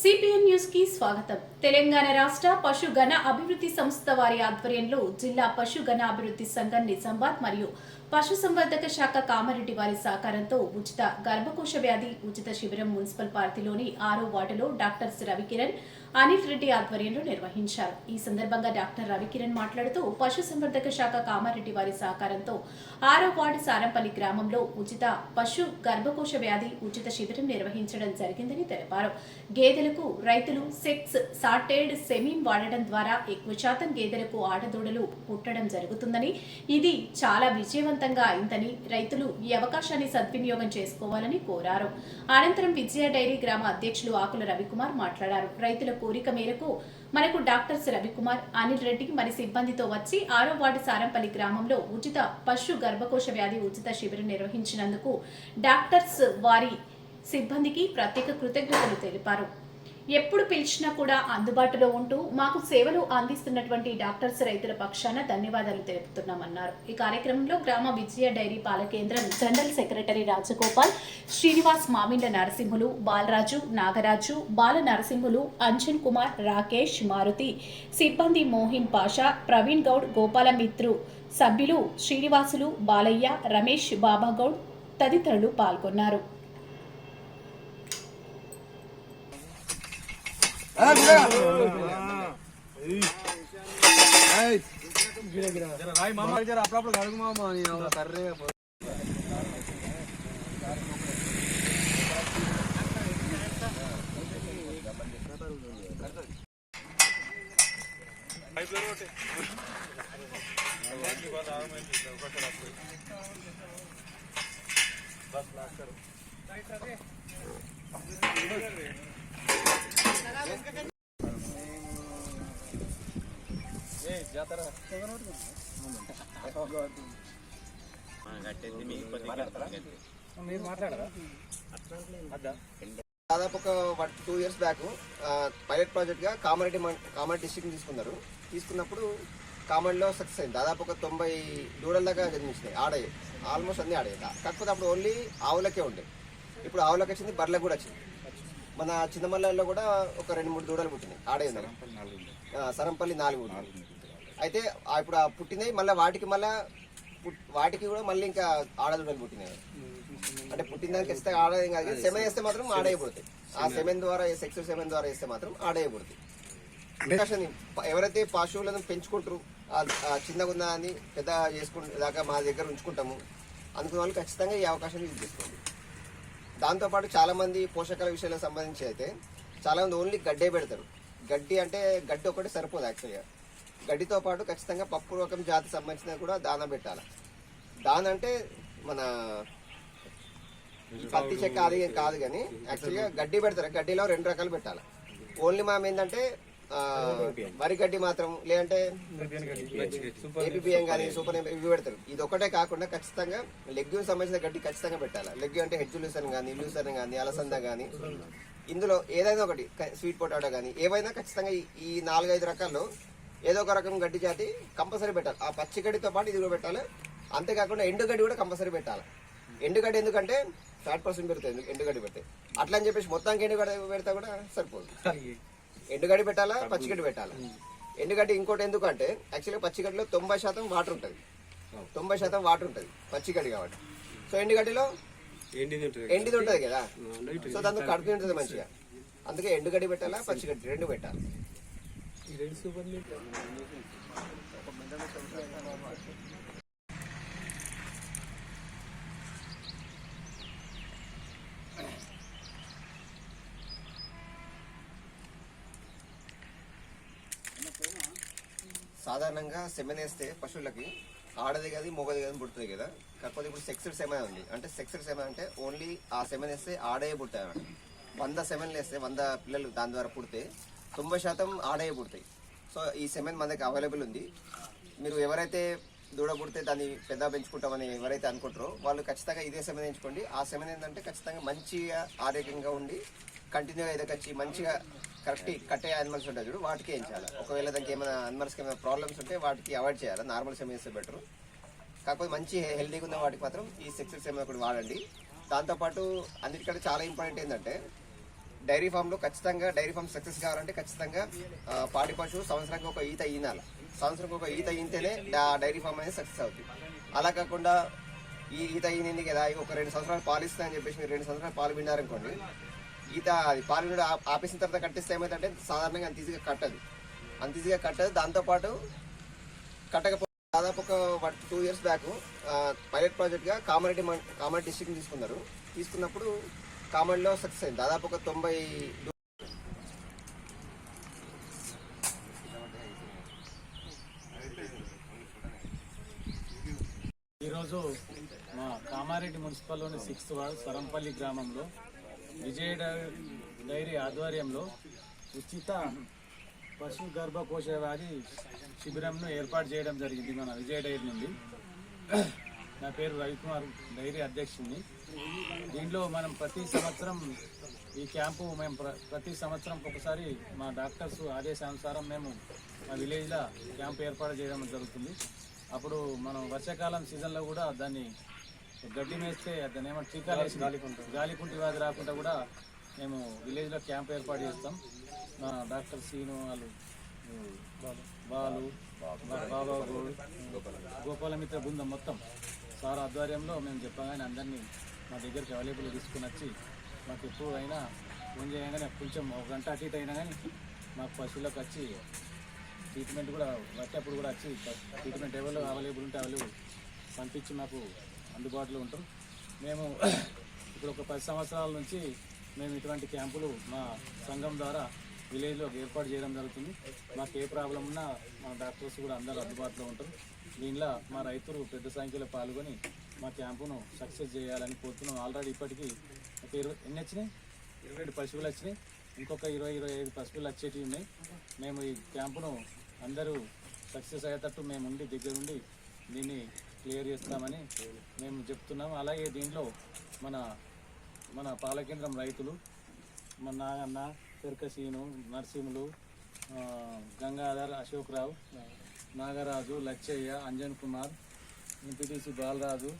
CPN న్యూస్కి స్వాగతం. తెలంగాణ రాష్ట్ర పశు గణ అభివృద్ధి సంస్థ వారి ఆధ్వర్యంలో జిల్లా పశు గణ అభివృద్ధి సంఘం నిజామాబాద్ మరియు పశు సంవర్ధక శాఖ కామారెడ్డి వారి సహకారంతో ఉచిత గర్భకోశ వ్యాధి ఉచిత శిబిరం మున్సిపల్ పార్టీలోని ఆరో వార్డులో డాక్టర్స్ రవికిరణ్ అనిల్ రెడ్డి ఆధ్వర్యంలో నిర్వహించారు. ఈ సందర్భంగా డాక్టర్ రవికిరణ్ మాట్లాడుతూ పశుసంవర్ధక శాఖ కామారెడ్డి వారి సహకారంతో ఆరో వార్డు సారంపల్లి గ్రామంలో ఉచిత పశు గర్భకోశ వ్యాధి ఉచిత శిబిరం నిర్వహించడం జరిగిందని తెలిపారు. గేదెలకు రైతులు సెక్స్ సార్టెడ్ సెమీన్ వాడడం ద్వారా ఎక్కువ శాతం గేదెలకు ఆడదూడలు పుట్టడం జరుగుతుందని ఇది చాలా విజయవంతంగా అయిందని రైతులు ఈ అవకాశాన్ని సద్వినియోగం చేసుకోవాలని కోరారు. అనంతరం విజయ డైరీ గ్రామ అధ్యక్షులు ఆకుల రవికుమార్ మాట్లాడారు. రైతుల కోరిక మేరకు మనకు డాక్టర్స్ రవికుమార్ అనిల్ రెడ్డి మరి సిబ్బందితో వచ్చి ఆరో వార్డు సారంపల్లి గ్రామంలో ఉచిత పశు గర్భకోశ వ్యాధి ఉచిత శిబిరం నిర్వహించినందుకు డాక్టర్స్ వారి సిబ్బందికి ప్రత్యేక కృతజ్ఞతలు తెలిపారు. ఎప్పుడు పిలిచినా కూడా అందుబాటులో ఉంటూ మాకు సేవలు అందిస్తున్నటువంటి డాక్టర్స్ రైతుల పక్షాన ధన్యవాదాలు తెలుపుతున్నామన్నారు. ఈ కార్యక్రమంలో గ్రామ విజయ డైరీ పాల కేంద్రం జనరల్ సెక్రటరీ రాజగోపాల్ శ్రీనివాస్ మామిండ నరసింహులు బాలరాజు నాగరాజు బాల నరసింహులు అంజన్ కుమార్ రాకేష్ మారుతి సిబ్బంది మోహిన్ పాషా ప్రవీణ్ గౌడ్ గోపాలమిత్రు సభ్యులు శ్రీనివాసులు బాలయ్య రమేష్ బాబాగౌడ్ తదితరులు పాల్గొన్నారు. అప్పుడప్పుడు కడుగు మామ నీ అవును దాదాపు ఒక టూ ఇయర్స్ బ్యాక్ పైలట్ ప్రాజెక్ట్గా కామారెడ్డి కామారెడ్డి డిస్ట్రిక్ట్ తీసుకున్నారు. తీసుకున్నప్పుడు కామారెడ్డిలో సక్సెస్ అయింది. దాదాపు ఒక తొంభై దూడల దాకా జన్మించినాయి ఆడాయి ఆల్మోస్ట్ అన్ని ఆడాయి కాకపోతే అప్పుడు ఓన్లీ ఆవులకే ఉండే. ఇప్పుడు ఆవులకి వచ్చింది బర్రెలకు కూడా వచ్చింది. మన చిన్నమల్లలో కూడా ఒక రెండు మూడు దూడలు పుట్టినాయి. ఆడే సరంపల్లి నాలుగు. అయితే ఆ ఇప్పుడు ఆ పుట్టినాయి మళ్ళీ వాటికి మళ్ళీ వాటికి కూడా మళ్ళీ ఇంకా ఆడదూడలు పుట్టినాయి. అంటే పుట్టిన దానికి ఖచ్చితంగా ఆడేం కాదు సెమెన్ వేస్తే మాత్రం ఆడేయబడుతాయి. ఆ సెమెన్ ద్వారా సెక్స్ సెమెన్ ద్వారా వేస్తే మాత్రం ఆడేయబడుతాయి. ఎవరైతే పశువులను పెంచుకుంటారు చిన్నగా ఉన్న అని పెద్ద చేసుకుంటే దాకా మా దగ్గర ఉంచుకుంటాము. అందుకున్న వాళ్ళు ఖచ్చితంగా ఈ అవకాశాన్ని యూజ్ చేసుకోండి. దాంతోపాటు చాలా మంది పోషకాల విషయాలకు సంబంధించి అయితే చాలా మంది ఓన్లీ గడ్డే పెడతారు. గడ్డి అంటే గడ్డి ఒకటి సరిపోదు యాక్చువల్గా గడ్డితో పాటు ఖచ్చితంగా పప్పు రకం జాతి సంబంధించిన కూడా దాన పెట్టాలి. దాన అంటే మన పత్తి చెక్క అది కాదు కానీ యాక్చువల్గా గడ్డి పెడతారు. గడ్డిలో రెండు రకాలు పెట్టాలి. ఓన్లీ మనం ఏంటంటే వరి గడ్డి మాత్రం లేదంటే ఏపీఎం కానీ సూపర్ ఇవి పెడతారు. ఇది ఒకటే కాకుండా ఖచ్చితంగా లెగ్యూన్ సంబంధించిన గడ్డి ఖచ్చితంగా పెట్టాలి. లెగ్యూ అంటే హెడ్ లూసన్ కానీ లూసన్ కానీ అలసంద కానీ. ఇందులో ఏదైనా ఒకటి స్వీట్ పొటాటో కానీ ఏవైనా ఖచ్చితంగా ఈ- నాలుగైదు రకాల్లో ఏదో ఒక రకం గడ్డి జాతి కంపల్సరీ పెట్టాలి. ఆ పచ్చి గడ్డితో పాటు ఇది కూడా పెట్టాలి. అంతేకాకుండా ఎండుగడ్డి కూడా కంపల్సరీ పెట్టాలి. ఎండుగడ్డి ఎందుకంటే ఫ్యాట్ పర్సెంట్ పెరుగుతుంది ఎండు- ఎండుగడ్డి పెడితే అట్లా అని చెప్పేసి మొత్తానికి ఎండుగడ్డి పెడితే కూడా సరిపోదు. ఎండుగడ్డి పెట్టాలా? పచ్చిగడ్డి పెట్టాలా? ఎండుగడ్డి ఇంకోటి ఎందుకంటే యాక్చువల్గా పచ్చిగడ్డిలో తొంభై శాతం వాటర్ ఉంటుంది. తొంభై శాతం వాటర్ ఉంటుంది పచ్చిగడ్డి కాబట్టి. సో ఎండుగడ్డిలో ఎండిది ఉంటుంది. కదా? సో దాంతో కడుపు ఉంటుంది మంచిగా. అందుకే ఎండుగడ్డి పెట్టాలా పచ్చిగడ్డి రెండు పెట్టాలి? రెండు సూపర్ సాధారణంగా సెమెన్ వేస్తే పశువులకి ఆడది కాదు మొగది కాదు పుడుతుంది కదా. కాకపోతే ఇప్పుడు సెక్సెడ్ సెమెన్ ఉంది. అంటే సెక్సెడ్ సెమెన్ అంటే ఓన్లీ ఆ సెమెన్ వేస్తే ఆడే పుడతాయి అన్నమాట. వంద సెమెన్లు వేస్తే వంద పిల్లలు దాని ద్వారా పుడితే తొంభై శాతం ఆడే పుడతాయి. సో ఈ సెమెన్ మన దగ్గర అవైలబుల్ ఉంది. మీరు ఎవరైతే దూడ పుడితే దాన్ని పెద్ద పెంచుకుంటామని ఎవరైతే అనుకుంటారో వాళ్ళు ఖచ్చితంగా ఇదే సెమెన్ ఎంచుకోండి ఆ సెమెన్ ఏంటంటే ఖచ్చితంగా మంచిగా ఆరోగ్యంగా ఉండి కంటిన్యూగా ఏదో మంచిగా కరెక్ట్ కట్టే యానిమల్స్ ఉంటాయి చూడు వాటికి ఏం చేయాలి? ఒకవేళ దానికి ఏమైనా యానిమల్స్కి ఏమైనా ప్రాబ్లమ్స్ ఉంటే వాటికి అవాయిడ్ చేయాలి. నార్మల్ సెమెన్ బెటర్ కాకపోతే మంచి హెల్దీగా ఉన్న వాటికి మాత్రం ఈ సెక్సెస్ ఏమైనా ఒకటి వాడండి. దాంతోపాటు అన్నిటికంటే చాలా ఇంపార్టెంట్ ఏంటంటే డైరీ ఫామ్లో ఖచ్చితంగా డైరీ ఫామ్ సక్సెస్ కావాలంటే ఖచ్చితంగా పాడి పశువు సంవత్సరానికి ఒక ఈత ఈనాలి. సంవత్సరానికి ఒక ఈత ఈంతేనే ఆ డైరీ ఫామ్ అనేది సక్సెస్ అవుతుంది అలా కాకుండా ఈ ఈత ఈనింది కదా ఒక రెండు సంవత్సరాలు పాలు చెప్పేసి మీరు రెండు సంవత్సరాలు పాలు పిండారనుకోండి ఈత అది పాలు ఆపేసిన తర్వాత కట్టేస్తే ఏమైందంటే సాధారణంగా అంత ఈజీగా కట్టదు. అంత ఈజీగా కట్టదు. దాంతోపాటు కట్టకపోతే దాదాపు ఒక టూ ఇయర్స్ బ్యాక్ పైలట్ ప్రాజెక్ట్గా కామారెడ్డి మం- కామారెడ్డి డిస్ట్రిక్ట్ తీసుకున్నారు. తీసుకున్నప్పుడు కామారెడ్డిలో సక్సెస్ అయింది. దాదాపు ఒక తొంభై ఈరోజు మా కామారెడ్డి మున్సిపల్లోని సిక్స్త్ వార్డ్ సరంపల్లి గ్రామంలో విజయ డై- డైరీ ఆధ్వర్యంలో ఉచిత పశు గర్భకోశ వ్యాధి శిబిరంను ఏర్పాటు చేయడం జరిగింది మన విజయ డైరీ నుండి. నా పేరు రవికుమార్ డైరీ అధ్యక్షుడిని. దీనిలో మనం ప్రతి సంవత్సరం ఈ క్యాంపు మేము ప్ర- ప్రతి సంవత్సరం ఒకసారి మా డాక్టర్స్ ఆదేశానుసారం మేము మా విలేజ్లో క్యాంప్ ఏర్పాటు చేయడం జరుగుతుంది. అప్పుడు మనం వర్షాకాలం సీజన్లో కూడా దాన్ని గడ్డి మేస్తే దాన్ని ఏమో టీకాలు వేసి గాలికుంటి వ్యాధి రాకుండా కూడా మేము విలేజ్లో క్యాంప్ ఏర్పాటు చేస్తాం. మా డాక్టర్ సీను వాళ్ళు బాలు బాబా గోడు గోపాలమిత్ర బృందం మొత్తం సార్ ఆధ్వర్యంలో మేము చెప్పగానే అందరినీ మా దగ్గరికి అవైలబుల్ తీసుకుని వచ్చి మాకు ఎప్పుడు అయినా ఫోన్ చేయగానే కొంచెం ఒక గంట అటు ఇటు అయినా కానీ మాకు పశువులకు వచ్చి ట్రీట్మెంట్ కూడా వచ్చేప్పుడు కూడా వచ్చి ట్రీట్మెంట్ ఎవరు అవైలబుల్ ఉంటే అవైలబుల్ పంపించి మాకు అందుబాటులో ఉంటాం. మేము ఇప్పుడు ఒక పది సంవత్సరాల నుంచి మేము ఇటువంటి క్యాంపులు మా సంఘం ద్వారా విలేజ్లో ఏర్పాటు చేయడం జరుగుతుంది. మాకు ఏ ప్రాబ్లం ఉన్నా మా డాక్టర్స్ కూడా అందరూ అందుబాటులో ఉంటారు. దీనిలో మా రైతులు పెద్ద సంఖ్యలో పాల్గొని మా క్యాంపును సక్సెస్ చేయాలని కోరుతున్నాం. ఆల్రెడీ ఇప్పటికీ ఒక ఇరవై ఎన్ని వచ్చినాయి? ఇరవై రెండు పశువులు వచ్చినాయి. ఇంకొక ఇరవై ఇరవై ఐదు పశువులు వచ్చేటివి ఉన్నాయి. మేము ఈ క్యాంపును అందరూ సక్సెస్ అయ్యేటట్టు మేము ఉండి దగ్గరుండి దీన్ని క్లియర్ చేస్తామని మేము చెప్తున్నాం. అలాగే దీనిలో మన మన పాలకేంద్రం రైతులు మన నాగన్న పెరకసీను నరసింహులు గంగాధర్ అశోక్ రావు నాగరాజు లచ్చయ్య అంజన్ కుమార్ ఎంపీటీసీ బాలరాజు